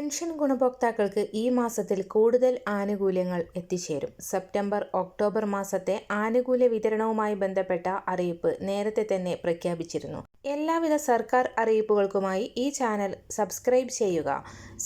Pension ഗുണഭോക്താക്കൾക്ക് ഈ മാസത്തിൽ കൂടുതൽ ആനുകൂല്യങ്ങൾ എത്തിച്ചേരും. സെപ്റ്റംബർ ഒക്ടോബർ മാസത്തെ ആനുകൂല്യ വിതരണവുമായി ബന്ധപ്പെട്ട അറിയിപ്പ് നേരത്തെ തന്നെ പ്രഖ്യാപിച്ചിരുന്നു. എല്ലാവിധ സർക്കാർ അറിയിപ്പുകൾക്കുമായി ഈ ചാനൽ സബ്സ്ക്രൈബ് ചെയ്യുക.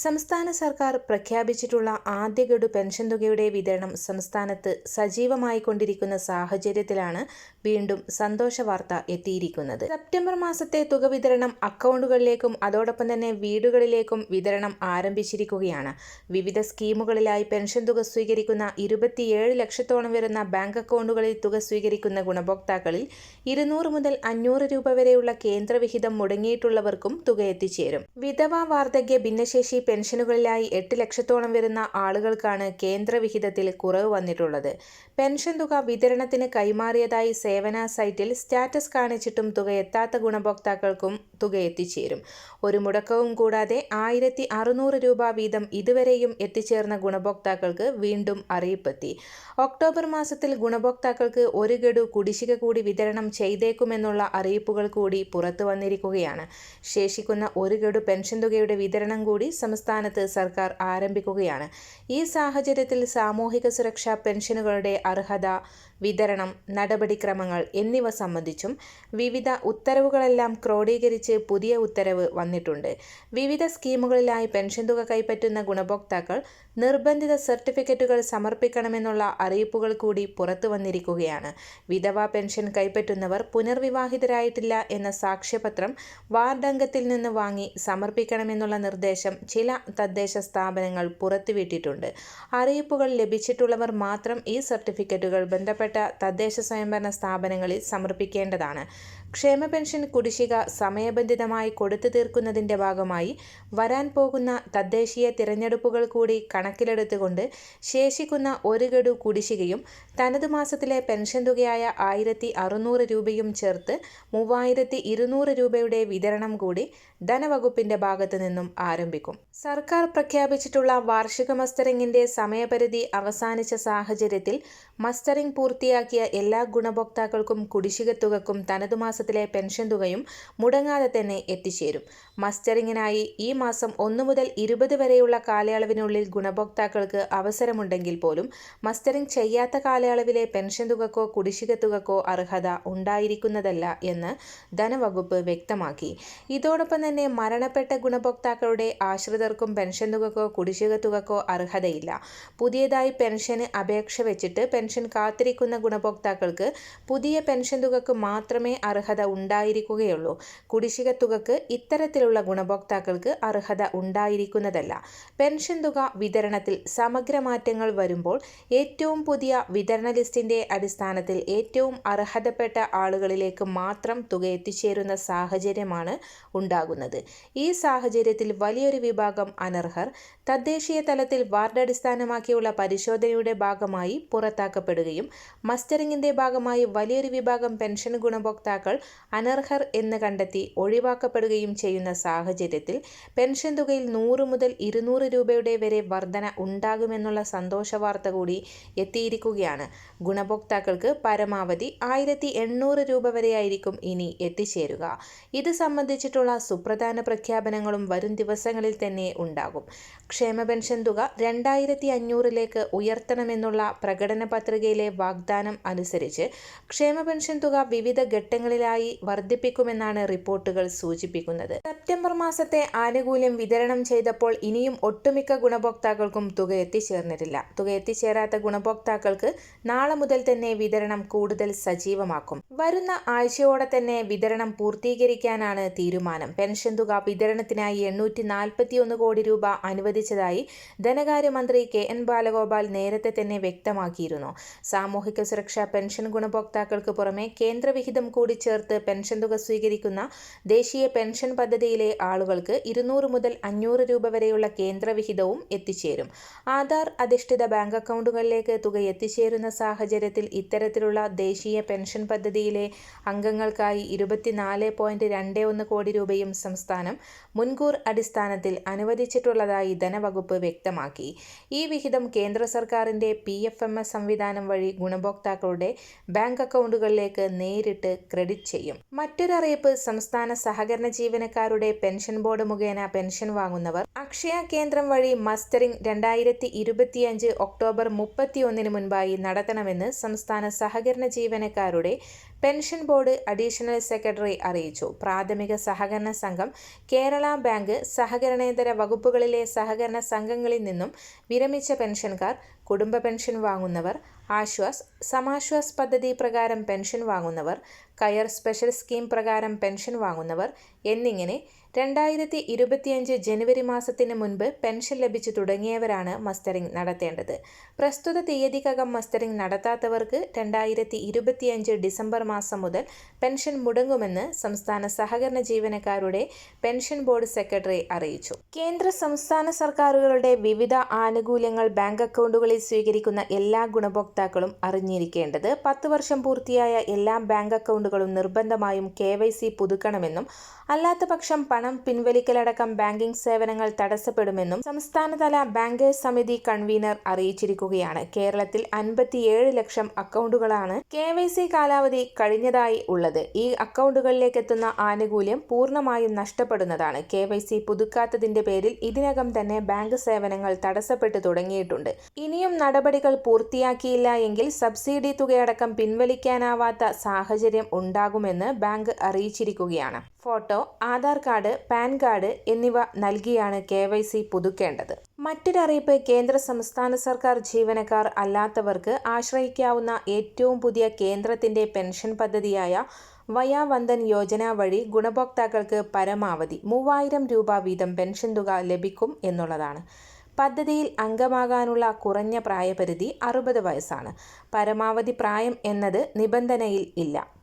സംസ്ഥാന സർക്കാർ പ്രഖ്യാപിച്ചിട്ടുള്ള ആദ്യ ഗഡു പെൻഷൻ തുകയുടെ വിതരണം സംസ്ഥാനത്ത് സജീവമായി കൊണ്ടിരിക്കുന്ന സാഹചര്യത്തിലാണ് വീണ്ടും സന്തോഷ വാർത്ത എത്തിയിരിക്കുന്നത്. സെപ്റ്റംബർ മാസത്തെ തുക വിതരണം അക്കൗണ്ടുകളിലേക്കും അതോടൊപ്പം തന്നെ വീടുകളിലേക്കും വിതരണം ആരംഭിച്ചിരിക്കുകയാണ്. വിവിധ സ്കീമുകളിലായി പെൻഷൻ തുക സ്വീകരിക്കുന്ന ഇരുപത്തിയേഴ് ലക്ഷത്തോളം വരുന്ന ബാങ്ക് അക്കൗണ്ടുകളിൽ തുക സ്വീകരിക്കുന്ന ഗുണഭോക്താക്കളിൽ ഇരുന്നൂറ് മുതൽ അഞ്ഞൂറ് രൂപ വരെയുള്ള കേന്ദ്രവിഹിതം മുടങ്ങിയിട്ടുള്ളവർക്കും തുക എത്തിച്ചേരും. വിധവ വാർദ്ധക്യ ഭിന്നശേഷി പെൻഷനുകളിലായി എട്ട് ലക്ഷത്തോളം വരുന്ന ആളുകൾക്കാണ് കേന്ദ്രവിഹിതത്തിൽ കുറവ് വന്നിട്ടുള്ളത്. പെൻഷൻ തുക വിതരണത്തിന് കൈമാറിയതായി സേവന സൈറ്റിൽ സ്റ്റാറ്റസ് കാണിച്ചിട്ടും തുക എത്താത്ത ഗുണഭോക്താക്കൾക്കും തുക എത്തിച്ചേരും. ഒരു മുടക്കവും കൂടാതെ ആയിരത്തി അറുന്നൂറ് രൂപ വീതം ഇതുവരെയും എത്തിച്ചേർന്ന ഗുണഭോക്താക്കൾക്ക് വീണ്ടും അറിയിപ്പെത്തി. ഒക്ടോബർ മാസത്തിൽ ഗുണഭോക്താക്കൾക്ക് ഒരു ഗഡു കുടിശ്ശിക കൂടി വിതരണം ചെയ്തേക്കുമെന്നുള്ള അറിയിപ്പുകൾ കൂടി പുറത്തു വന്നിരിക്കുകയാണ്. ശേഷിക്കുന്ന ഒരു ഗഡു പെൻഷൻ തുകയുടെ വിതരണം കൂടി സംസ്ഥാനത്ത് സർക്കാർ ആരംഭിക്കുകയാണ്. ഈ സാഹചര്യത്തിൽ സാമൂഹിക സുരക്ഷാ പെൻഷനുകളുടെ അർഹത വിതരണം നടപടിക്രമങ്ങൾ എന്നിവ സംബന്ധിച്ചും വിവിധ ഉത്തരവുകളെല്ലാം ക്രോഡീകരിച്ച് പുതിയ ഉത്തരവ് വന്നിട്ടുണ്ട്. വിവിധ സ്കീമുകളിലായി പെൻഷൻ തുക കൈപ്പറ്റുന്ന ഗുണഭോക്താക്കൾ നിർബന്ധിത സർട്ടിഫിക്കറ്റുകൾ സമർപ്പിക്കണമെന്നുള്ള അറിയിപ്പുകൾ കൂടി പുറത്തു വന്നിരിക്കുകയാണ്. വിധവാ പെൻഷൻ കൈപ്പറ്റുന്നവർ പുനർവിവാഹിതരായിട്ടില്ല എന്ന സാക്ഷ്യപത്രം വാർഡംഗത്തിൽ നിന്ന് വാങ്ങി സമർപ്പിക്കണമെന്നുള്ള നിർദ്ദേശം ചില തദ്ദേശ സ്ഥാപനങ്ങൾ പുറത്തുവിട്ടിട്ടുണ്ട്. അറിയിപ്പുകൾ ലഭിച്ചിട്ടുള്ളവർ മാത്രം ഈ സർട്ടിഫിക്കറ്റുകൾ ബന്ധപ്പെട്ട തദ്ദേശ സ്വയംഭരണ സ്ഥാപനങ്ങളിൽ സമർപ്പിക്കേണ്ടതാണ്. ക്ഷേമ പെൻഷൻ കുടിശ്ശിക സമയബന്ധിതമായി കൊടുത്തു തീർക്കുന്നതിന്റെ ഭാഗമായി വരാൻ പോകുന്ന തദ്ദേശീയ തിരഞ്ഞെടുപ്പുകൾ കൂടി കണക്കിലെടുത്തുകൊണ്ട് ശേഷിക്കുന്ന ഒരു ഗഡു കുടിശ്ശികയും തനത് മാസത്തിലെ പെൻഷൻ തുകയായ ആയിരത്തി അറുന്നൂറ് രൂപയും ചേർത്ത് മൂവായിരത്തി ഇരുന്നൂറ് രൂപയുടെ വിതരണം കൂടി ധനവകുപ്പിന്റെ ഭാഗത്തു നിന്നും ആരംഭിക്കും. സർക്കാർ പ്രഖ്യാപിച്ചിട്ടുള്ള വാർഷിക മസ്റ്ററിംഗിന്റെ സമയപരിധി അവസാനിച്ച സാഹചര്യത്തിൽ മസ്റ്ററിംഗ് പൂർത്തിയാക്കിയ എല്ലാ ഗുണഭോക്താക്കൾക്കും കുടിശ്ശിക തുകക്കും തനതു മാസത്തിലെ പെൻഷൻ തുകയും മുടങ്ങാതെ തന്നെ എത്തിച്ചേരും. മസ്റ്ററിങ്ങിനായി ഈ മാസം ഒന്ന് മുതൽ ഇരുപത് വരെയുള്ള കാലയളവിനുള്ളിൽ ഗുണഭോക്താക്കൾക്ക് അവസരമുണ്ടെങ്കിൽ പോലും മസ്റ്ററിംഗ് ചെയ്യാത്ത കാലയളവിലെ പെൻഷൻ തുകക്കോ കുടിശ്ശിക തുകക്കോ അർഹത ഉണ്ടായിരിക്കുന്നതല്ല എന്ന് ധനവകുപ്പ് വ്യക്തമാക്കി. ഇതോടൊപ്പം തന്നെ മരണപ്പെട്ട ഗുണഭോക്താക്കളുടെ ആശ്രിതർക്കും പെൻഷൻ തുകക്കോ കുടിശ്ശിക തുകക്കോ അർഹതയില്ല. പുതിയതായി പെൻഷന് അപേക്ഷ വെച്ചിട്ട് പെൻഷൻ കാത്തിരിക്കുന്ന ഗുണഭോക്താക്കൾക്ക് പുതിയ പെൻഷൻ തുകക്ക് മാത്രമേ അർഹത ഉണ്ടായിരിക്കുകയുള്ളൂ. കുടിശ്ശിക തുകക്ക് ഇത്തരത്തിലുള്ള ഗുണഭോക്താക്കൾക്ക് അർഹത ഉണ്ടായിരിക്കുന്നതല്ല. പെൻഷൻ തുക വിതരണത്തിൽ സമഗ്ര മാറ്റങ്ങൾ വരുമ്പോൾ ഏറ്റവും പുതിയ വിതരണ ലിസ്റ്റിന്റെ അടിസ്ഥാനത്തിൽ ഏറ്റവും അർഹതപ്പെട്ട ആളുകളിലേക്ക് മാത്രം തുക എത്തിച്ചേരുന്ന സാഹചര്യമാണ് ഉണ്ടാകുന്നത്. ഈ സാഹചര്യത്തിൽ വലിയൊരു വിഭാഗം അനർഹർ തദ്ദേശീയ തലത്തിൽ വാർഡടിസ്ഥാനമാക്കിയുള്ള പരിശോധനയുടെ ഭാഗമായി പുറത്താക്കപ്പെടുകയും മസ്റ്ററിംഗിന്റെ ഭാഗമായി വലിയൊരു വിഭാഗം പെൻഷൻ ഗുണഭോക്താക്കൾ അനർഹർ എന്ന് കണ്ടെത്തി ഒഴിവാക്കപ്പെടുകയും ചെയ്യുന്ന സാഹചര്യത്തിൽ പെൻഷൻ തുകയിൽ നൂറ് മുതൽ ഇരുന്നൂറ് രൂപയുടെ വരെ വർധന ഉണ്ടാകുമെന്നുള്ള സന്തോഷ വാർത്ത കൂടി എത്തിയിരിക്കുകയാണ്. ഗുണഭോക്താക്കൾക്ക് പരമാവധി ആയിരത്തി എണ്ണൂറ് രൂപ വരെയായിരിക്കും ഇനി എത്തിച്ചേരുക. ഇത് സംബന്ധിച്ചിട്ടുള്ള സുപ്രധാന പ്രഖ്യാപനങ്ങളും വരും ദിവസങ്ങളിൽ തന്നെ ഉണ്ടാകും. ക്ഷേമ പെൻഷൻ തുക രണ്ടായിരത്തി അഞ്ഞൂറിലേക്ക് ഉയർത്തണമെന്നുള്ള പ്രകടന പത്രികയിലെ വാഗ്ദാനം അനുസരിച്ച് ക്ഷേമ പെൻഷൻ തുക വിവിധ ഘട്ടങ്ങളിലായി വർദ്ധിപ്പിക്കുമെന്നാണ് റിപ്പോർട്ടുകൾ സൂചിപ്പിക്കുന്നത്. സെപ്റ്റംബർ മാസത്തെ ആനുകൂല്യം വിതരണം ചെയ്തപ്പോൾ ഇനിയും ഒട്ടുമിക്ക ഗുണഭോക്താക്കൾക്കും തുക എത്തിച്ചേർന്നിട്ടില്ല. തുക എത്തിച്ചേരാത്ത ഗുണഭോക്താക്കൾക്ക് നാളെ മുതൽ തന്നെ വിതരണം കൂടുതൽ സജീവമാക്കും. വരുന്ന ആഴ്ചയോടെ തന്നെ വിതരണം പൂർത്തീകരിക്കാനാണ് തീരുമാനം. പെൻഷൻ തുക വിതരണത്തിനായി എണ്ണൂറ്റി കോടി രൂപ അനുവദിച്ചതായി ധനകാര്യമന്ത്രി കെ എൻ ബാലഗോപാൽ നേരത്തെ തന്നെ വ്യക്തമാക്കിയിരുന്നു. സാമൂഹിക സുരക്ഷാ പെൻഷൻ ഗുണഭോക്താക്കൾക്ക് പുറമെ കേന്ദ്രവിഹിതം കൂടി ചേർത്ത് പെൻഷൻ തുക സ്വീകരിക്കുന്ന ദേശീയ പെൻഷൻ പദ്ധതിയിലെ ആളുകൾക്ക് ഇരുന്നൂറ് മുതൽ അഞ്ഞൂറ് രൂപ വരെയുള്ള കേന്ദ്രവിഹിതവും എത്തിച്ചേരും. ആധാർ അധിഷ്ഠിത ബാങ്ക് അക്കൗണ്ടുകളിലേക്ക് തുക എത്തിച്ചേരുന്ന സാഹചര്യത്തിൽ ഇത്തരത്തിലുള്ള ദേശീയ പെൻഷൻ പദ്ധതിയിലെ അംഗങ്ങൾക്കായി ഇരുപത്തിനാല് പോയിന്റ് രണ്ട് ഒന്ന് കോടി രൂപയും സംസ്ഥാനം മുൻകൂർ അടിസ്ഥാനത്തിൽ അനുവദിച്ചിട്ടുള്ളതായി ധനവകുപ്പ് വ്യക്തമാക്കി. ഈ വിഹിതം കേന്ദ്ര സർക്കാരിന്റെ പി എഫ് എം എസ് സംവിധാനം വഴി ഗുണഭോക്താക്കളുടെ ബാങ്ക് അക്കൗണ്ടുകളിലേക്ക് നേരിട്ട് ക്രെഡിറ്റ് ചെയ്യും. മറ്റൊരറിയിപ്പ് സംസ്ഥാന സഹകരണ ജീവനക്കാരുടെ പെൻഷൻ ബോർഡ് മുഖേന പെൻഷൻ വാങ്ങുന്നവർ. അക്ഷയ കേന്ദ്രം വഴി മസ്റ്ററിംഗ് രണ്ടായിരത്തി ഇരുപത്തിയഞ്ച് ഒക്ടോബർ മുപ്പത്തിയൊന്നിന് മുൻപായി നടത്തണമെന്ന് സംസ്ഥാന സഹകരണ ജീവനക്കാരുടെ പെൻഷൻ ബോർഡ് അഡീഷണൽ സെക്രട്ടറി അറിയിച്ചു. പ്രാഥമിക സഹകരണ സംഘം കേരള ബാങ്ക് സഹകരണേതര വകുപ്പുകളിലെ സഹകരണ സംഘങ്ങളിൽ നിന്നും വിരമിച്ച പെൻഷൻകാർ കുടുംബ പെൻഷൻ വാങ്ങുന്നവർ ആശ്വാസ് സമാശ്വാസ് പദ്ധതി പ്രകാരം പെൻഷൻ വാങ്ങുന്നവർ കയർ സ്പെഷ്യൽ സ്കീം പ്രകാരം പെൻഷൻ വാങ്ങുന്നവർ എന്നിങ്ങനെ രണ്ടായിരത്തി ഇരുപത്തിയഞ്ച് ജനുവരി മാസത്തിന് മുൻപ് പെൻഷൻ ലഭിച്ചു തുടങ്ങിയവരാണ് മസ്റ്ററിംഗ് നടത്തേണ്ടത്. പ്രസ്തുത തീയതിക്കകം മസ്റ്ററിംഗ് നടത്താത്തവർക്ക് രണ്ടായിരത്തി ഇരുപത്തിയഞ്ച് ഡിസംബർ മാസം മുതൽ പെൻഷൻ മുടങ്ങുമെന്ന് സംസ്ഥാന സഹകരണ ജീവനക്കാരുടെ പെൻഷൻ ബോർഡ് സെക്രട്ടറി അറിയിച്ചു. കേന്ദ്ര സംസ്ഥാന സർക്കാരുകളുടെ വിവിധ ആനുകൂല്യങ്ങൾ ബാങ്ക് അക്കൗണ്ടുകളിൽ സ്വീകരിക്കുന്ന എല്ലാ ഗുണഭോക്താക്കളും അറിഞ്ഞിരിക്കേണ്ടത് പത്ത് വർഷം പൂർത്തിയായ എല്ലാ ബാങ്ക് അക്കൗണ്ടുകളും നിർബന്ധമായും കെ പുതുക്കണമെന്നും അല്ലാത്ത പക്ഷം പണം പിൻവലിക്കലടക്കം ബാങ്കിംഗ് സേവനങ്ങൾ തടസ്സപ്പെടുമെന്നും സംസ്ഥാനതല ബാങ്കേഴ്സ് സമിതി കൺവീനർ അറിയിച്ചിരിക്കുകയാണ്. കേരളത്തിൽ അൻപത്തിയേഴ് ലക്ഷം അക്കൗണ്ടുകളാണ് കെ വൈ സി കാലാവധി കഴിഞ്ഞതായി ഉള്ളത്. ഈ അക്കൗണ്ടുകളിലേക്ക് എത്തുന്ന ആനുകൂല്യം പൂർണമായും നഷ്ടപ്പെടുന്നതാണ്. കെ വൈ സി പുതുക്കാത്തതിന്റെ പേരിൽ ഇതിനകം തന്നെ ബാങ്ക് സേവനങ്ങൾ തടസ്സപ്പെട്ടു തുടങ്ങിയിട്ടുണ്ട്. ഇനിയും നടപടികൾ പൂർത്തിയാക്കിയില്ല എങ്കിൽ സബ്സിഡി തുകയടക്കം പിൻവലിക്കാനാവാത്ത സാഹചര്യം ഉണ്ടാകുമെന്ന് bank അറിയിച്ചിരിക്കുകയാണ്. Photo Aadhaar card PAN card എന്നിവ നൽകിയാണ് കെ വൈ സി പുതുക്കേണ്ടത്. മറ്റൊരറിയിപ്പ് കേന്ദ്ര സംസ്ഥാന സർക്കാർ ജീവനക്കാർ അല്ലാത്തവർക്ക് ആശ്രയിക്കാവുന്ന ഏറ്റവും പുതിയ കേന്ദ്രത്തിന്റെ പെൻഷൻ പദ്ധതിയായ വയാവന്ദൻ യോജന വഴി ഗുണഭോക്താക്കൾക്ക് പരമാവധി മൂവായിരം രൂപ വീതം പെൻഷൻ തുക ലഭിക്കും എന്നുള്ളതാണ്. പദ്ധതിയിൽ അംഗമാകാനുള്ള കുറഞ്ഞ പ്രായപരിധി അറുപത് വയസ്സാണ്. പരമാവധി പ്രായം എന്നത് നിബന്ധനയിൽ ഇല്ല.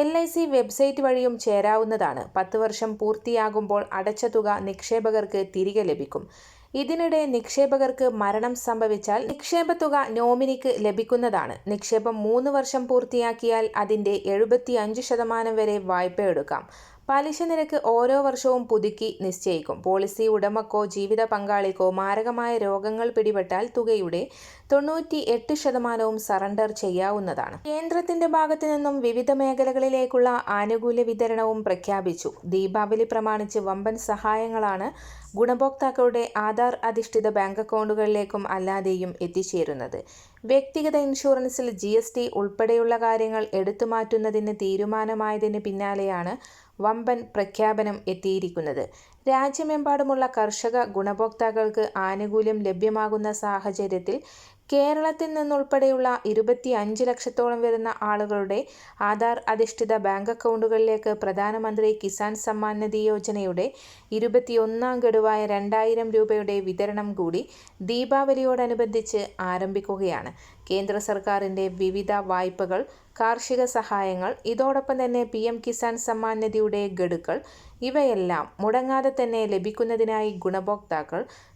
എൽ ഐ സി വെബ്സൈറ്റ് വഴിയും ചേരാവുന്നതാണ്. പത്ത് വർഷം പൂർത്തിയാകുമ്പോൾ അടച്ച തുക നിക്ഷേപകർക്ക് തിരികെ ലഭിക്കും. ഇതിനിടെ നിക്ഷേപകർക്ക് മരണം സംഭവിച്ചാൽ നിക്ഷേപ തുക നോമിനിക്ക് ലഭിക്കുന്നതാണ്. നിക്ഷേപം മൂന്ന് വർഷം പൂർത്തിയാക്കിയാൽ അതിന്റെ എഴുപത്തി ശതമാനം വരെ വായ്പ എടുക്കാം പലിശ നിരക്ക് ഓരോ വർഷവും പുതുക്കി നിശ്ചയിക്കും. പോളിസി ഉടമക്കോ ജീവിത പങ്കാളിക്കോ മാരകമായ രോഗങ്ങൾ പിടിപെട്ടാൽ തുകയുടെ തൊണ്ണൂറ്റി എട്ട് ശതമാനവും സറണ്ടർ ചെയ്യാവുന്നതാണ്. കേന്ദ്രത്തിന്റെ ഭാഗത്തു നിന്നും വിവിധ മേഖലകളിലേക്കുള്ള ആനുകൂല്യ വിതരണവും പ്രഖ്യാപിച്ചു. ദീപാവലി പ്രമാണിച്ച് വമ്പൻ സഹായങ്ങളാണ് ഗുണഭോക്താക്കളുടെ ആധാർ അധിഷ്ഠിത ബാങ്ക് അക്കൗണ്ടുകളിലേക്കും അല്ലാതെയും എത്തിച്ചേരുന്നത്. വ്യക്തിഗത ഇൻഷുറൻസിൽ ജി ഉൾപ്പെടെയുള്ള കാര്യങ്ങൾ എടുത്തുമാറ്റുന്നതിന് തീരുമാനമായതിന് പിന്നാലെയാണ് വമ്പൻ പ്രഖ്യാപനം എത്തിയിരിക്കുന്നത്. രാജ്യമെമ്പാടുമുള്ള കർഷക ഗുണഭോക്താക്കൾക്ക് ആനുകൂല്യം ലഭ്യമാകുന്ന സാഹചര്യത്തിൽ കേരളത്തിൽ നിന്നുൾപ്പെടെയുള്ള ഇരുപത്തി അഞ്ച് ലക്ഷത്തോളം വരുന്ന ആളുകളുടെ ആധാർ അധിഷ്ഠിത ബാങ്ക് അക്കൗണ്ടുകളിലേക്ക് പ്രധാനമന്ത്രി കിസാൻ സമ്മാൻ നിധി യോജനയുടെ ഇരുപത്തിയൊന്നാം ഗഡുവായ രണ്ടായിരം രൂപയുടെ വിതരണം കൂടി ദീപാവലിയോടനുബന്ധിച്ച് ആരംഭിക്കുകയാണ്. കേന്ദ്ര സർക്കാരിന്റെ വിവിധ വായ്പകൾ കാർഷിക സഹായങ്ങൾ ഇതോടൊപ്പം തന്നെ പി എം കിസാൻ സമ്മാൻ നിധിയുടെ ഗഡുക്കൾ ഇവയെല്ലാം മുടങ്ങാതെ തന്നെ ലഭിക്കുന്നതിനായി ഗുണഭോക്താക്കൾ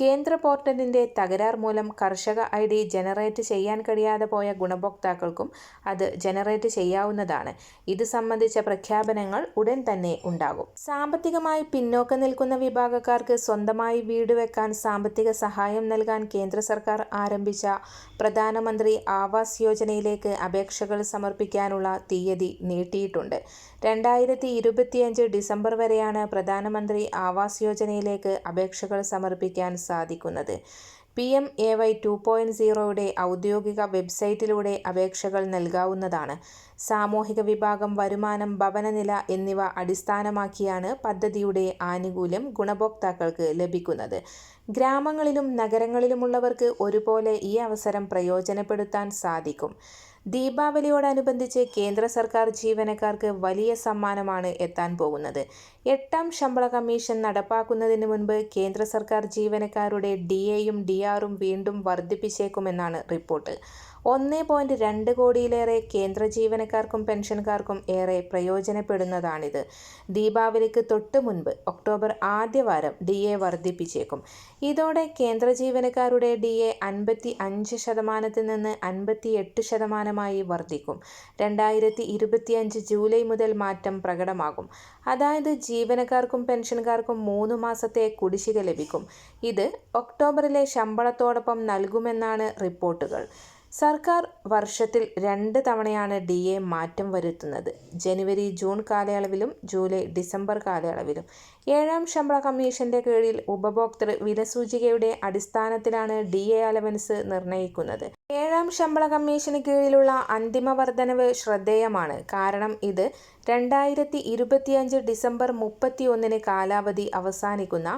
കേന്ദ്ര പോർട്ടലിന്റെ തകരാർ മൂലം കർഷക ഐ ഡി ജനറേറ്റ് ചെയ്യാൻ കഴിയാതെ പോയ ഗുണഭോക്താക്കൾക്കും അത് ജനറേറ്റ് ചെയ്യാവുന്നതാണ്. ഇത് സംബന്ധിച്ച പ്രഖ്യാപനങ്ങൾ ഉടൻ തന്നെ ഉണ്ടാകും. സാമ്പത്തികമായി പിന്നോക്കം നിൽക്കുന്ന വിഭാഗക്കാർക്ക് സ്വന്തമായി വീട് വെക്കാൻ സാമ്പത്തിക സഹായം നൽകാൻ കേന്ദ്ര സർക്കാർ ആരംഭിച്ച പ്രധാനമന്ത്രി ആവാസ് യോജനയിലേക്ക് അപേക്ഷകൾ സമർപ്പിക്കാനുള്ള തീയതി നീട്ടിയിട്ടുണ്ട്. രണ്ടായിരത്തി ഇരുപത്തിയഞ്ച് ഡിസംബർ വരെയാണ് പ്രധാനമന്ത്രി ആവാസ് യോജനയിലേക്ക് അപേക്ഷകൾ സമർപ്പിക്കാൻ സാധിക്കുന്നത്. P M A Y two point സീറോയുടെ ഔദ്യോഗിക വെബ്സൈറ്റിലൂടെ അപേക്ഷകൾ നൽകാവുന്നതാണ്. സാമൂഹിക വിഭാഗം വരുമാനം ഭവനനില എന്നിവ അടിസ്ഥാനമാക്കിയാണ് പദ്ധതിയുടെ ആനുകൂല്യം ഗുണഭോക്താക്കൾക്ക് ലഭിക്കുന്നത്. ഗ്രാമങ്ങളിലും നഗരങ്ങളിലുമുള്ളവർക്ക് ഒരുപോലെ ഈ അവസരം പ്രയോജനപ്പെടുത്താൻ സാധിക്കും. ദീപാവലിയോടനുബന്ധിച്ച് കേന്ദ്ര സർക്കാർ ജീവനക്കാർക്ക് വലിയ സമ്മാനമാണ് എത്താൻ പോകുന്നത്. എട്ടാം ശമ്പള കമ്മീഷൻ നടപ്പാക്കുന്നതിന് മുൻപ് കേന്ദ്ര സർക്കാർ ജീവനക്കാരുടെ ഡി എയും ഡി ആറും വീണ്ടും വർദ്ധിപ്പിച്ചേക്കുമെന്നാണ് റിപ്പോർട്ട്. ഒന്ന് പോയിന്റ് രണ്ട് കോടിയിലേറെ കേന്ദ്ര ജീവനക്കാർക്കും പെൻഷൻകാർക്കും ഏറെ പ്രയോജനപ്പെടുന്നതാണിത്. ദീപാവലിക്ക് തൊട്ട് മുൻപ് ഒക്ടോബർ ആദ്യവാരം ഡി എ വർദ്ധിപ്പിച്ചേക്കും. ഇതോടെ കേന്ദ്ര ജീവനക്കാരുടെ ഡി എ അൻപത്തി അഞ്ച് ശതമാനത്തിൽ നിന്ന് അൻപത്തി എട്ട് ശതമാനമായി വർദ്ധിക്കും. രണ്ടായിരത്തി ഇരുപത്തിയഞ്ച് ജൂലൈ മുതൽ മാറ്റം പ്രകടമാകും. അതായത് ജീവനക്കാർക്കും പെൻഷൻകാർക്കും മൂന്ന് മാസത്തെ കുടിശ്ശിക ലഭിക്കും. ഇത് ഒക്ടോബറിലെ ശമ്പളത്തോടൊപ്പം നൽകുമെന്നാണ് റിപ്പോർട്ടുകൾ. സർക്കാർ വർഷത്തിൽ രണ്ട് തവണയാണ് ഡി എ മാറ്റം വരുത്തുന്നത്. ജനുവരി ജൂൺ കാലയളവിലും ജൂലൈ ഡിസംബർ കാലയളവിലും. ഏഴാം ശമ്പള കമ്മീഷന്റെ കീഴിൽ ഉപഭോക്തൃ വിലസൂചികയുടെ അടിസ്ഥാനത്തിലാണ് ഡി എ അലവൻസ് നിർണയിക്കുന്നത് ഏഴാം ശമ്പള കമ്മീഷന് കീഴിലുള്ള അന്തിമ വർധനവ് ശ്രദ്ധേയമാണ്. കാരണം ഇത് രണ്ടായിരത്തി ഇരുപത്തിയഞ്ച് ഡിസംബർ മുപ്പത്തിയൊന്നിന് കാലാവധി അവസാനിക്കുന്ന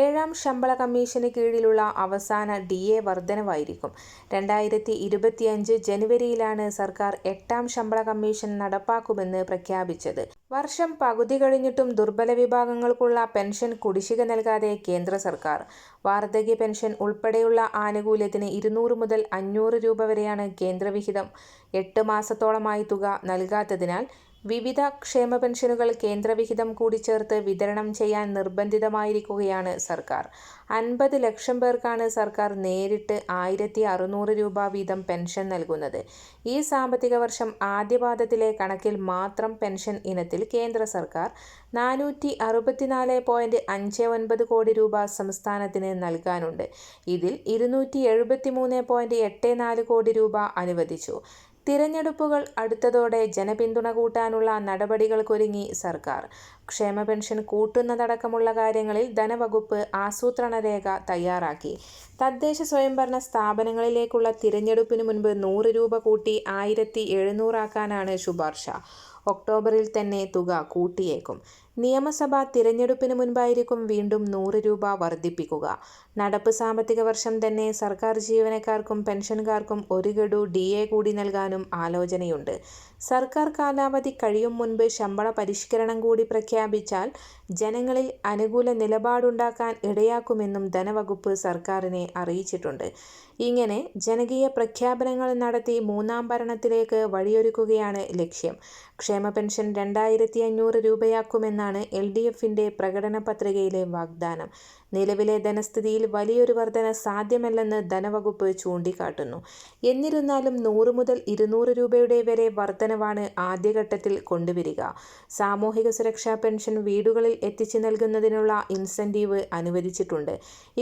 ഏഴാം ശമ്പള കമ്മീഷന് കീഴിലുള്ള അവസാന ഡി എ വർധനവായിരിക്കും. രണ്ടായിരത്തി ഇരുപത്തിയഞ്ച് ജനുവരിയിലാണ് സർക്കാർ എട്ടാം ശമ്പള കമ്മീഷൻ നടപ്പാക്കുമെന്ന് പ്രഖ്യാപിച്ചത്. വർഷം പകുതി കഴിഞ്ഞിട്ടും ദുർബല വിഭാഗങ്ങൾക്കുള്ള പെൻഷൻ കുടിശ്ശിക നൽകാതെ കേന്ദ്ര സർക്കാർ. വാർദ്ധക്യ പെൻഷൻ ഉൾപ്പെടെയുള്ള ആനുകൂല്യത്തിന് ഇരുന്നൂറ് മുതൽ അഞ്ഞൂറ് രൂപ വരെയാണ് കേന്ദ്രവിഹിതം. എട്ട് മാസത്തോളമായി തുക നൽകാത്തതിനാൽ വിവിധ ക്ഷേമ പെൻഷനുകൾ കേന്ദ്രവിഹിതം കൂടി ചേർത്ത് വിതരണം ചെയ്യാൻ നിർബന്ധിതമായിരിക്കുകയാണ് സർക്കാർ. അൻപത് ലക്ഷം പേർക്കാണ് സർക്കാർ നേരിട്ട് ആയിരത്തി അറുന്നൂറ് രൂപ വീതം പെൻഷൻ നൽകുന്നത്. ഈ സാമ്പത്തിക വർഷം ആദ്യപാദത്തിലെ കണക്കിൽ മാത്രം പെൻഷൻ ഇനത്തിൽ കേന്ദ്ര സർക്കാർ നാനൂറ്റി അറുപത്തിനാല് പോയിന്റ് അഞ്ച് ഒൻപത് കോടി രൂപ സംസ്ഥാനത്തിന് നൽകാനുണ്ട്. ഇതിൽ ഇരുന്നൂറ്റി എഴുപത്തി മൂന്ന് പോയിന്റ് എട്ട് നാല് കോടി രൂപ അനുവദിച്ചു. തിരഞ്ഞെടുപ്പുകൾ അടുത്തതോടെ ജനപിന്തുണ കൂട്ടാനുള്ള നടപടികൾക്കൊരുങ്ങി സർക്കാർ. ക്ഷേമ പെൻഷൻ കൂട്ടുന്നതടക്കമുള്ള കാര്യങ്ങളിൽ ധനവകുപ്പ് ആസൂത്രണ രേഖ തയ്യാറാക്കി. തദ്ദേശ സ്വയംഭരണ സ്ഥാപനങ്ങളിലേക്കുള്ള തിരഞ്ഞെടുപ്പിന് മുൻപ് നൂറ് രൂപ കൂട്ടി ആയിരത്തി എഴുന്നൂറാക്കാനാണ് ശുപാർശ. ഒക്ടോബറിൽ തന്നെ തുക കൂട്ടിയേക്കും. നിയമസഭാ തിരഞ്ഞെടുപ്പിന് മുൻപായിരിക്കും വീണ്ടും നൂറ് രൂപ വർദ്ധിപ്പിക്കുക. നടപ്പ് സാമ്പത്തിക വർഷം തന്നെ സർക്കാർ ജീവനക്കാർക്കും പെൻഷൻകാർക്കും ഒരു ഗഡു ഡി എ കൂടി നൽകാനും ആലോചനയുണ്ട്. സർക്കാർ കാലാവധി കഴിയും മുൻപ് ശമ്പള പരിഷ്കരണം കൂടി പ്രഖ്യാപിച്ചാൽ ജനങ്ങളിൽ അനുകൂല നിലപാടുണ്ടാക്കാൻ ഇടയാക്കുമെന്നും ധനവകുപ്പ് സർക്കാരിനെ അറിയിച്ചിട്ടുണ്ട്. ഇങ്ങനെ ജനകീയ പ്രഖ്യാപനങ്ങൾ നടത്തി മൂന്നാം ഭരണത്തിലേക്ക് വഴിയൊരുക്കുകയാണ് ലക്ഷ്യം. ക്ഷേമ പെൻഷൻ രണ്ടായിരത്തി അഞ്ഞൂറ് രൂപയാക്കുമെന്നാണ് എൽ ഡി എഫിന്റെ പ്രകടന പത്രികയിലെ വാഗ്ദാനം. നിലവിലെ ധനസ്ഥിതിയിൽ വലിയൊരു വർധന സാധ്യമല്ലെന്ന് ധനവകുപ്പ് ചൂണ്ടിക്കാട്ടുന്നു. എന്നിരുന്നാലും നൂറ് മുതൽ ഇരുന്നൂറ് രൂപയുടെ വരെ വർധനവാണ് ആദ്യഘട്ടത്തിൽ കൊണ്ടുവരിക. സാമൂഹിക സുരക്ഷാ പെൻഷൻ വീടുകളിൽ എത്തിച്ചു നൽകുന്നതിനുള്ള ഇൻസെന്റീവ് അനുവദിച്ചിട്ടുണ്ട്.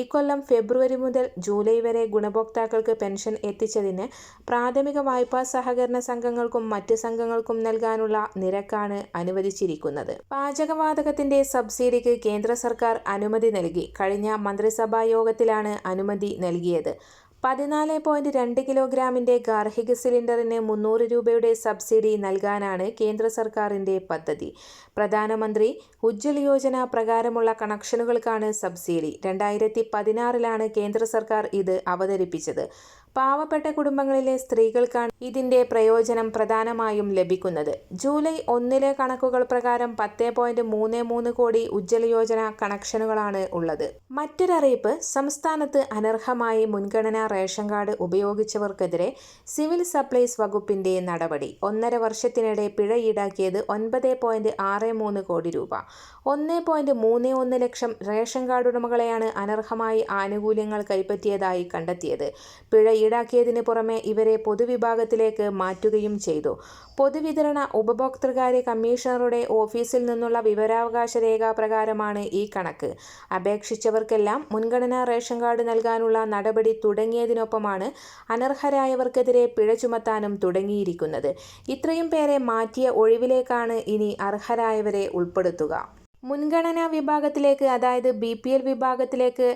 ഇക്കൊല്ലം ഫെബ്രുവരി മുതൽ ജൂലൈ വരെ ഗുണഭോക്താക്കൾക്ക് പെൻഷൻ എത്തിച്ചതിന് പ്രാഥമിക വായ്പാ സഹകരണ സംഘങ്ങൾക്കും മറ്റ് സംഘങ്ങൾക്കും നൽകാനുള്ള നിരക്കാണ് അനുവദിച്ചിരിക്കുന്നത്. പാചകവാതകത്തിന്റെ സബ്സിഡിക്ക് കേന്ദ്ര സർക്കാർ അനുമതി നൽകി. കഴിഞ്ഞ മന്ത്രിസഭാ യോഗത്തിലാണ് അനുമതി നൽകിയത്. പതിനാല് പോയിന്റ് രണ്ട് കിലോഗ്രാമിന്റെ ഗാർഹിക സിലിണ്ടറിന് മുന്നൂറ് രൂപയുടെ സബ്സിഡി നൽകാനാണ് കേന്ദ്ര സർക്കാരിന്റെ പദ്ധതി. പ്രധാനമന്ത്രി ഉജ്ജ്വൽ യോജന പ്രകാരമുള്ള കണക്ഷനുകൾക്കാണ് സബ്സിഡി. രണ്ടായിരത്തി പതിനാറിലാണ് കേന്ദ്ര സർക്കാർ ഇത് അവതരിപ്പിച്ചത്. പാവപ്പെട്ട കുടുംബങ്ങളിലെ സ്ത്രീകൾക്കാണ് ഇതിന്റെ പ്രയോജനം പ്രധാനമായും ലഭിക്കുന്നത്. ജൂലൈ ഒന്നിലെ കണക്കുകൾ പ്രകാരം പത്ത് പോയിന്റ് മൂന്ന് മൂന്ന് കോടി ഉജ്ജ്വല യോജന കണക്ഷനുകളാണ് ഉള്ളത്. മറ്റൊരറിയിപ്പ് സംസ്ഥാനത്ത് അനർഹമായി മുൻഗണനാ റേഷൻ കാർഡ് ഉപയോഗിച്ചവർക്കെതിരെ സിവിൽ സപ്ലൈസ് വകുപ്പിന്റെ നടപടി. ഒന്നര വർഷത്തിനിടെ പിഴ ഈടാക്കിയത് ഒൻപത് പോയിന്റ് ആറ് മൂന്ന് കോടി രൂപ. ഒന്ന് പോയിന്റ് മൂന്ന് ഒന്ന് ലക്ഷം റേഷൻ കാർഡ് ഉടമകളെയാണ് അനർഹമായി ആനുകൂല്യങ്ങൾ കൈപ്പറ്റിയതായി കണ്ടെത്തിയത്. പിഴ ഈടാക്കിയതിന് പുറമെ ഇവരെ പൊതുവിഭാഗത്തിലേക്ക് മാറ്റുകയും ചെയ്തു. പൊതുവിതരണ ഉപഭോക്തൃകാര്യ കമ്മീഷണറുടെ ഓഫീസിൽ നിന്നുള്ള വിവരാവകാശ രേഖ പ്രകാരമാണ് ഈ കണക്ക്. അപേക്ഷിച്ചവർക്കെല്ലാം മുൻഗണനാ റേഷൻ കാർഡ് നൽകാനുള്ള നടപടി തുടങ്ങിയതിനൊപ്പമാണ് അനർഹരായവർക്കെതിരെ പിഴ ചുമത്താനും തുടങ്ങിയിരിക്കുന്നത്. ഇത്രയും പേരെ മാറ്റിയ ഒഴിവിലേക്കാണ് ഇനി അർഹരായവരെ ഉൾപ്പെടുത്തുക. മുൻഗണനാ വിഭാഗത്തിലേക്ക് അതായത് ബി പി എൽ വിഭാഗത്തിലേക്ക്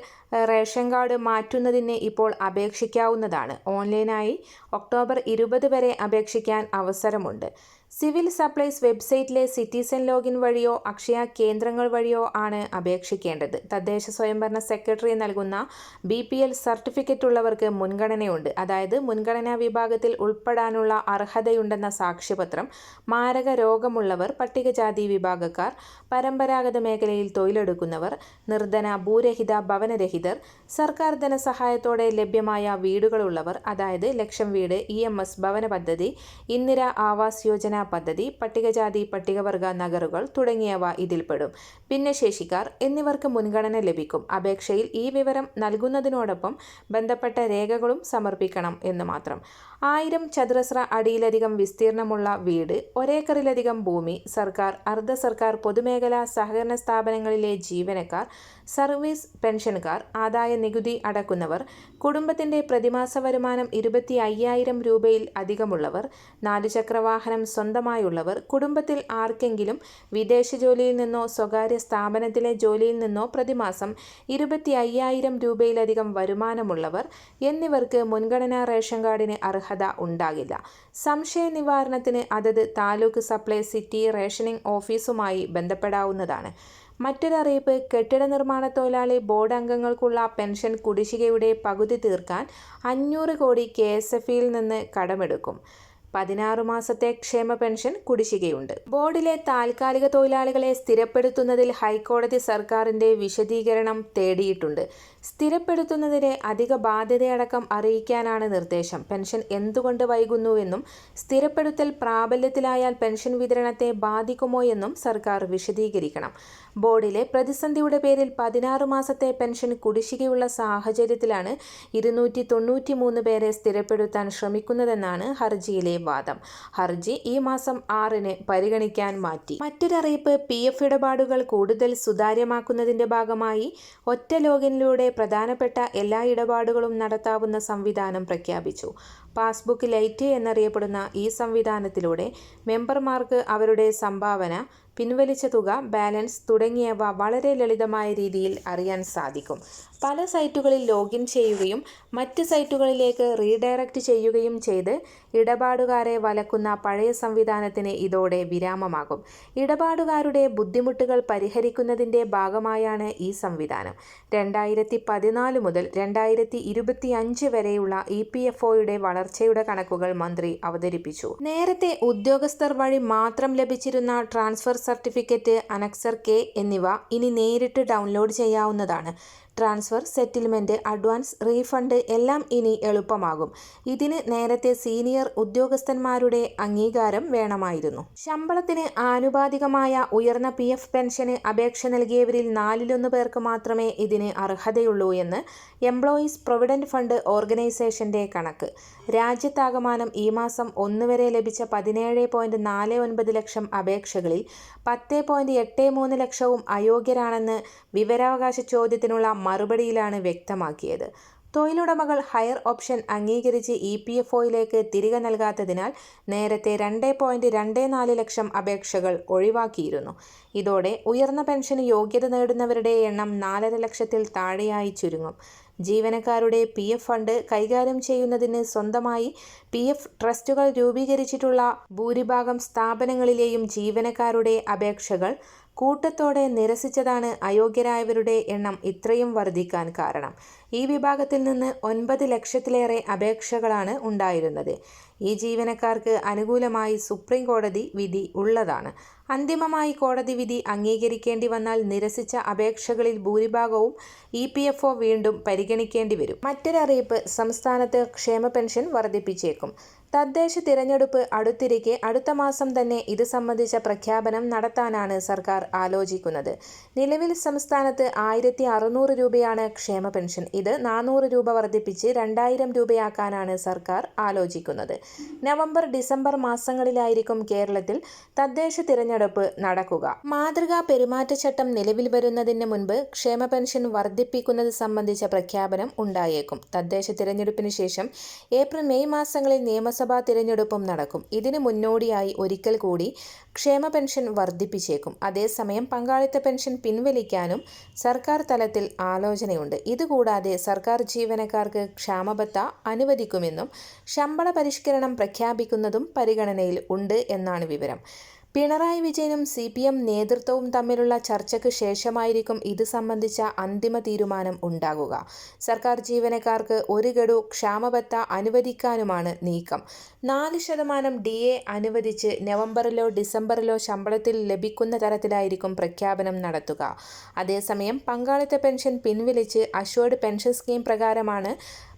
റേഷൻ കാർഡ് മാറ്റുന്നതിന് ഇപ്പോൾ അപേക്ഷിക്കാവുന്നതാണ്. ഓൺലൈനായി ഒക്ടോബർ ഇരുപത് വരെ അപേക്ഷിക്കാൻ അവസരമുണ്ട്. സിവിൽ സപ്ലൈസ് വെബ്സൈറ്റിലെ സിറ്റിസൺ ലോഗിൻ വഴിയോ അക്ഷയ കേന്ദ്രങ്ങൾ വഴിയോ ആണ് അപേക്ഷിക്കേണ്ടത്. തദ്ദേശ സ്വയംഭരണ സെക്രട്ടറി നൽകുന്ന ബി പി എൽ സർട്ടിഫിക്കറ്റ് ഉള്ളവർക്ക് മുൻഗണനയുണ്ട്. അതായത് മുൻഗണനാ വിഭാഗത്തിൽ ഉൾപ്പെടാനുള്ള അർഹതയുണ്ടെന്ന സാക്ഷ്യപത്രം മാരക രോഗമുള്ളവർ പട്ടികജാതി വിഭാഗക്കാർ പരമ്പരാഗത മേഖലയിൽ തൊഴിലെടുക്കുന്നവർ നിർധന ഭൂരഹിത ഭവനരഹിതർ സർക്കാർ ധനസഹായത്തോടെ ലഭ്യമായ വീടുകളുള്ളവർ അതായത് ലക്ഷം വീട് ഇ എം എസ് ഭവന പദ്ധതി ഇന്ദിര ആവാസ് യോജന പദ്ധതി പട്ടികജാതി പട്ടികവർഗ നഗറുകൾ തുടങ്ങിയവ ഇതിൽപ്പെടും. ഭിന്നശേഷിക്കാർ എന്നിവർക്ക് മുൻഗണന ലഭിക്കും. അപേക്ഷയിൽ ഈ വിവരം നൽകുന്നതിനോടൊപ്പം ബന്ധപ്പെട്ട രേഖകളും സമർപ്പിക്കണം എന്ന് മാത്രം. ആയിരം ചതുരശ്ര അടിയിലധികം വിസ്തീർണമുള്ള വീട് ഒരേക്കറിലധികം ഭൂമി സർക്കാർ അർദ്ധ സർക്കാർ പൊതുമേഖലാ സഹകരണ സ്ഥാപനങ്ങളിലെ ജീവനക്കാർ സർവീസ് പെൻഷൻകാർ ആദായ നികുതി അടക്കുന്നവർ കുടുംബത്തിന്റെ പ്രതിമാസ വരുമാനം ഇരുപത്തി അയ്യായിരം രൂപയിൽ അധികമുള്ളവർ നാലുചക്രവാഹനം സ്വന്തമായുള്ളവർ കുടുംബത്തിൽ ആർക്കെങ്കിലും വിദേശ ജോലിയിൽ നിന്നോ സ്വകാര്യ സ്ഥാപനത്തിലെ ജോലിയിൽ നിന്നോ പ്രതിമാസം ഇരുപത്തി അയ്യായിരം രൂപയിലധികം വരുമാനമുള്ളവർ എന്നിവർക്ക് മുൻഗണനാ റേഷൻ കാർഡിന് അർഹത ഉണ്ടാകില്ല. സംശയ നിവാരണത്തിന് അതത് താലൂക്ക് സപ്ലൈ സിറ്റി റേഷനിംഗ് ഓഫീസുമായി ബന്ധപ്പെടാവുന്നതാണ്. മറ്റൊരറിയിപ്പ് കെട്ടിട നിർമ്മാണ തൊഴിലാളി ബോർഡ് അംഗങ്ങൾക്കുള്ള പെൻഷൻ കുടിശ്ശികയുടെ പകുതി തീർക്കാൻ അഞ്ഞൂറ് കോടി കെ എസ് എഫ് നിന്ന് കടമെടുക്കും. പതിനാറ് മാസത്തെ ക്ഷേമ പെൻഷൻ കുടിശ്ശികയുണ്ട്. ബോർഡിലെ താൽക്കാലിക തൊഴിലാളികളെ സ്ഥിരപ്പെടുത്തുന്നതിൽ ഹൈക്കോടതി സർക്കാരിന്റെ വിശദീകരണം തേടിയിട്ടുണ്ട്. സ്ഥിരപ്പെടുത്തുന്നതിന് അധിക ബാധ്യതയടക്കം അറിയിക്കാനാണ് നിർദ്ദേശം. പെൻഷൻ എന്തുകൊണ്ട് വൈകുന്നുവെന്നും സ്ഥിരപ്പെടുത്തൽ പ്രാബല്യത്തിലായാൽ പെൻഷൻ വിതരണത്തെ ബാധിക്കുമോ എന്നും സർക്കാർ വിശദീകരിക്കണം. ബോർഡിലെ പ്രതിസന്ധിയുടെ പേരിൽ പതിനാറ് മാസത്തെ പെൻഷൻ കുടിശ്ശികയുള്ള സാഹചര്യത്തിലാണ് ഇരുന്നൂറ്റി തൊണ്ണൂറ്റി മൂന്ന് പേരെ സ്ഥിരപ്പെടുത്താൻ ശ്രമിക്കുന്നതെന്നാണ് ഹർജിയിലെ വാദം. ഹർജി ഈ മാസം ആറിന് പരിഗണിക്കാൻ മാറ്റി. മറ്റൊരറിയിപ്പ് പി എഫ് ഇടപാടുകൾ കൂടുതൽ സുതാര്യമാക്കുന്നതിന്റെ ഭാഗമായി ഒറ്റ ലോഗിനിലൂടെ പ്രധാനപ്പെട്ട എല്ലാ ഇടപാടുകളും നടത്താവുന്ന സംവിധാനം പ്രഖ്യാപിച്ചു. പാസ്ബുക്ക് ലൈറ്റ് എന്നറിയപ്പെടുന്ന ഈ സംവിധാനത്തിലൂടെ മെമ്പർമാർക്ക് അവരുടെ സംഭാവന പിൻവലിച്ച തുക ബാലൻസ് തുടങ്ങിയവ വളരെ ലളിതമായ രീതിയിൽ അറിയാൻ സാധിക്കും. പല സൈറ്റുകളിൽ ലോഗിൻ ചെയ്യുകയും മറ്റ് സൈറ്റുകളിലേക്ക് റീഡയറക്റ്റ് ചെയ്യുകയും ചെയ്ത് ഇടപാടുകാരെ വലക്കുന്ന പഴയ സംവിധാനത്തിന് ഇതോടെ വിരാമമാകും. ഇടപാടുകാരുടെ ബുദ്ധിമുട്ടുകൾ പരിഹരിക്കുന്നതിന്റെ ഭാഗമായാണ് ഈ സംവിധാനം. രണ്ടായിരത്തി പതിനാല് മുതൽ രണ്ടായിരത്തി ഇരുപത്തി അഞ്ച് വരെയുള്ള ഇ പി എഫ് ഒയുടെ വളർച്ചയുടെ കണക്കുകൾ മന്ത്രി അവതരിപ്പിച്ചു. നേരത്തെ ഉദ്യോഗസ്ഥർ വഴി മാത്രം ലഭിച്ചിരുന്ന ട്രാൻസ്ഫർ സർട്ടിഫിക്കറ്റ് അനക്സർ കെ എന്നിവ ഇനി നേരിട്ട് ഡൗൺലോഡ് ചെയ്യാവുന്നതാണ്. ട്രാൻസ്ഫർ സെറ്റിൽമെന്റ് അഡ്വാൻസ് റീഫണ്ട് എല്ലാം ഇനി എളുപ്പമാകും. ഇതിന് നേരത്തെ സീനിയർ ഉദ്യോഗസ്ഥന്മാരുടെ അംഗീകാരം വേണമായിരുന്നു. ശമ്പളത്തിന് ആനുപാതികമായ ഉയർന്ന പി എഫ് പെൻഷന് അപേക്ഷ നൽകിയവരിൽ നാലിലൊന്ന് പേർക്ക് മാത്രമേ ഇതിന് അർഹതയുള്ളൂ എന്ന് എംപ്ലോയീസ് പ്രൊവിഡന്റ് ഫണ്ട് ഓർഗനൈസേഷന്റെ കണക്ക്. രാജ്യത്താകമാനം ഈ മാസം ഒന്ന് വരെ ലഭിച്ച പതിനേഴ് പോയിന്റ് നാല് ഒൻപത് ലക്ഷം അപേക്ഷകളിൽ പത്ത് പോയിന്റ് എട്ട് മൂന്ന് ലക്ഷവും അയോഗ്യരാണെന്ന് വിവരാവകാശ ചോദ്യത്തിനുള്ള മറുപടിയിലാണ് വ്യക്തമാക്കിയത്. തൊഴിലുടമകൾ ഹയർ ഓപ്ഷൻ അംഗീകരിച്ച് ഇ പി എഫ് ഒയിലേക്ക് തിരികെ നൽകാത്തതിനാൽ നേരത്തെ രണ്ട് പോയിന്റ് രണ്ട് നാല് ലക്ഷം അപേക്ഷകൾ ഒഴിവാക്കിയിരുന്നു. ഇതോടെ ഉയർന്ന പെൻഷന് യോഗ്യത നേടുന്നവരുടെ എണ്ണം നാലര ലക്ഷത്തിൽ താഴെയായി ചുരുങ്ങും. ജീവനക്കാരുടെ പി എഫ് ഫണ്ട് കൈകാര്യം ചെയ്യുന്നതിന് സ്വന്തമായി പി എഫ് ട്രസ്റ്റുകൾ രൂപീകരിച്ചിട്ടുള്ള ഭൂരിഭാഗം സ്ഥാപനങ്ങളിലെയും ജീവനക്കാരുടെ അപേക്ഷകൾ കൂട്ടത്തോടെ നിരസിച്ചതാണ് അയോഗ്യരായവരുടെ എണ്ണം ഇത്രയും വർദ്ധിക്കാൻ കാരണം. ഈ വിഭാഗത്തിൽ നിന്ന് ഒൻപത് ലക്ഷത്തിലേറെ അപേക്ഷകളാണ് ഉണ്ടായിരുന്നത്. ഈ ജീവനക്കാർക്ക് അനുകൂലമായി സുപ്രീം കോടതി വിധി ഉള്ളതാണ്. അന്തിമമായി കോടതി വിധി അംഗീകരിക്കേണ്ടി വന്നാൽ നിരസിച്ച അപേക്ഷകളിൽ ഭൂരിഭാഗവും ഇ പി എഫ് ഒ വീണ്ടും പരിഗണിക്കേണ്ടി വരും. മറ്റൊരറിയിപ്പ് സംസ്ഥാനത്ത് ക്ഷേമ പെൻഷൻ വർദ്ധിപ്പിച്ചേക്കും. തദ്ദേശ തിരഞ്ഞെടുപ്പ് അടുത്തിരിക്കെ അടുത്ത മാസം തന്നെ ഇത് സംബന്ധിച്ച പ്രഖ്യാപനം നടത്താനാണ് സർക്കാർ ആലോചിക്കുന്നത്. നിലവിൽ സംസ്ഥാനത്ത് ആയിരത്തി അറുന്നൂറ് രൂപയാണ് ക്ഷേമ പെൻഷൻ. ഇത് നാനൂറ് രൂപ വർദ്ധിപ്പിച്ച് രണ്ടായിരം രൂപയാക്കാനാണ് സർക്കാർ ആലോചിക്കുന്നത്. നവംബർ ഡിസംബർ മാസങ്ങളിലായിരിക്കും കേരളത്തിൽ തദ്ദേശ തിരഞ്ഞെടുപ്പ് നടക്കുക. മാതൃകാ പെരുമാറ്റച്ചട്ടം നിലവിൽ വരുന്നതിന് മുൻപ് ക്ഷേമ പെൻഷൻ വർദ്ധിപ്പിക്കുന്നത് സംബന്ധിച്ച പ്രഖ്യാപനം ഉണ്ടായേക്കും. തദ്ദേശ തിരഞ്ഞെടുപ്പിന് ശേഷം ഏപ്രിൽ മെയ് മാസങ്ങളിൽ നിയമസഭ നിയമസഭാ തിരഞ്ഞെടുപ്പും നടക്കും. ഇതിന് മുന്നോടിയായി ഒരിക്കൽ കൂടി ക്ഷേമ പെൻഷൻ വർദ്ധിപ്പിച്ചേക്കും. അതേസമയം പങ്കാളിത്ത പെൻഷൻ പിൻവലിക്കാനും സർക്കാർ തലത്തിൽ ആലോചനയുണ്ട്. ഇതുകൂടാതെ സർക്കാർ ജീവനക്കാർക്ക് ക്ഷാമബത്ത അനുവദിക്കുമെന്നും ശമ്പള പരിഷ്കരണം പ്രഖ്യാപിക്കുന്നതും പരിഗണനയിൽ ഉണ്ട് എന്നാണ് വിവരം. പിണറായി വിജയനും സി പി എം നേതൃത്വവും തമ്മിലുള്ള ചർച്ചയ്ക്ക് ശേഷമായിരിക്കും ഇത് സംബന്ധിച്ച അന്തിമ തീരുമാനം ഉണ്ടാകുക. സർക്കാർ ജീവനക്കാർക്ക് ഒരു ഗഡു ക്ഷാമബത്ത അനുവദിക്കാനുമാണ് നീക്കം. നാല് ശതമാനം ഡി എ അനുവദിച്ച് നവംബറിലോ ഡിസംബറിലോ ശമ്പളത്തിൽ ലഭിക്കുന്ന തരത്തിലായിരിക്കും പ്രഖ്യാപനം നടത്തുക. അതേസമയം പങ്കാളിത്ത പെൻഷൻ പിൻവലിച്ച് അഷ്വേർഡ് പെൻഷൻ സ്കീം പ്രകാരമാണ്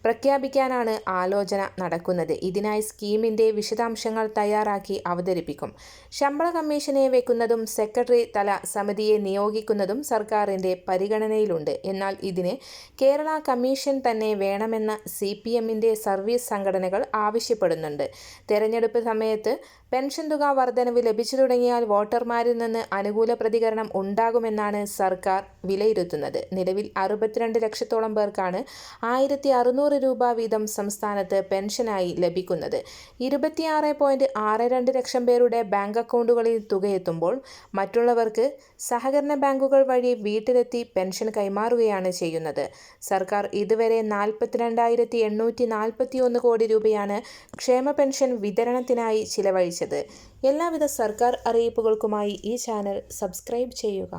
പ്രഖ്യാപിക്കാനാണ് ആലോചന നടക്കുന്നത്. ഇതിനായി സ്കീമിന്റെ വിശദാംശങ്ങൾ തയ്യാറാക്കി അവതരിപ്പിക്കും. ശമ്പള കമ്മീഷനെ വെക്കുന്നതും സെക്രട്ടറി തല സമിതിയെ നിയോഗിക്കുന്നതും സർക്കാരിന്റെ പരിഗണനയിലുണ്ട്. എന്നാൽ ഇതിന് കേരള കമ്മീഷൻ തന്നെ വേണമെന്ന സി പി എമ്മിന്റെ സർവീസ് സംഘടനകൾ ആവശ്യപ്പെടുന്നുണ്ട്. തെരഞ്ഞെടുപ്പ് സമയത്ത് പെൻഷൻ തുക വർധനവ് ലഭിച്ചു തുടങ്ങിയാൽ വോട്ടർമാരിൽ നിന്ന് അനുകൂല പ്രതികരണം ഉണ്ടാകുമെന്നാണ് സർക്കാർ വിലയിരുത്തുന്നത്. നിലവിൽ അറുപത്തിരണ്ട് ലക്ഷത്തോളം പേർക്കാണ് ആയിരത്തി അറുന്നൂറ് രൂപ വീതം സംസ്ഥാനത്ത് പെൻഷനായി ലഭിക്കുന്നത്. ഇരുപത്തിയാറ് പോയിന്റ് ആറ് രണ്ട് ലക്ഷം പേരുടെ ബാങ്ക് അക്കൗണ്ടുകളിൽ തുകയെത്തുമ്പോൾ മറ്റുള്ളവർക്ക് സഹകരണ ബാങ്കുകൾ വഴി വീട്ടിലെത്തി പെൻഷൻ കൈമാറുകയാണ് ചെയ്യുന്നത്. സർക്കാർ ഇതുവരെ നാൽപ്പത്തിരണ്ടായിരത്തി എണ്ണൂറ്റി നാൽപ്പത്തി ഒന്ന് കോടി രൂപയാണ് ക്ഷേമ പെൻഷൻ വിതരണത്തിനായി ചിലവഴിച്ചത്. എല്ലാവിധ സർക്കാർ അറിയിപ്പുകൾക്കുമായി ഈ ചാനൽ സബ്സ്ക്രൈബ് ചെയ്യുക.